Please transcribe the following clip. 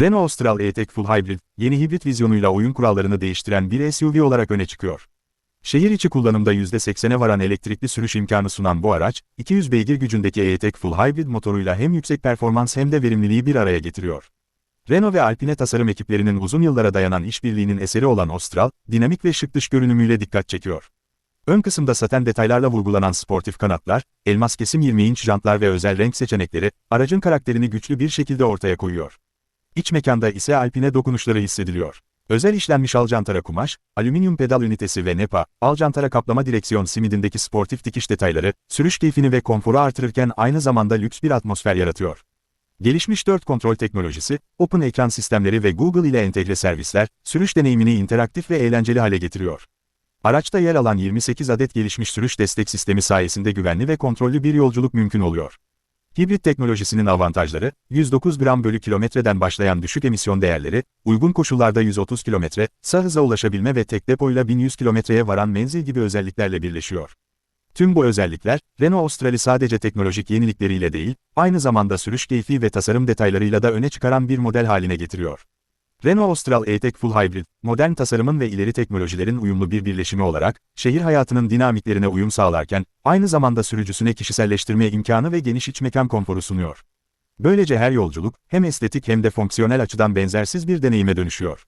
Renault Austral E-Tech Full Hybrid, yeni hibrit vizyonuyla oyun kurallarını değiştiren bir SUV olarak öne çıkıyor. Şehir içi kullanımda %80'e varan elektrikli sürüş imkanı sunan bu araç, 200 beygir gücündeki E-Tech Full Hybrid motoruyla hem yüksek performans hem de verimliliği bir araya getiriyor. Renault ve Alpine tasarım ekiplerinin uzun yıllara dayanan işbirliğinin eseri olan Austral, dinamik ve şık dış görünümüyle dikkat çekiyor. Ön kısımda saten detaylarla vurgulanan sportif kanatlar, elmas kesim 20 inç jantlar ve özel renk seçenekleri, aracın karakterini güçlü bir şekilde ortaya koyuyor. İç mekanda ise Alpine dokunuşları hissediliyor. Özel işlenmiş alcantara kumaş, alüminyum pedal ünitesi ve nepa, alcantara kaplama direksiyon simidindeki sportif dikiş detayları, sürüş keyfini ve konforu artırırken aynı zamanda lüks bir atmosfer yaratıyor. Gelişmiş 4 kontrol teknolojisi, Open ekran sistemleri ve Google ile entegre servisler, sürüş deneyimini interaktif ve eğlenceli hale getiriyor. Araçta yer alan 28 adet gelişmiş sürüş destek sistemi sayesinde güvenli ve kontrollü bir yolculuk mümkün oluyor. Hibrit teknolojisinin avantajları, 109 gram bölü kilometreden başlayan düşük emisyon değerleri, uygun koşullarda 130 kilometre, sağ hıza ulaşabilme ve tek depoyla 1100 kilometreye varan menzil gibi özelliklerle birleşiyor. Tüm bu özellikler, Renault Austral'i sadece teknolojik yenilikleriyle değil, aynı zamanda sürüş keyfi ve tasarım detaylarıyla da öne çıkaran bir model haline getiriyor. Renault Austral E-Tech Full Hybrid, modern tasarımın ve ileri teknolojilerin uyumlu bir birleşimi olarak, şehir hayatının dinamiklerine uyum sağlarken, aynı zamanda sürücüsüne kişiselleştirme imkanı ve geniş iç mekan konforu sunuyor. Böylece her yolculuk, hem estetik hem de fonksiyonel açıdan benzersiz bir deneyime dönüşüyor.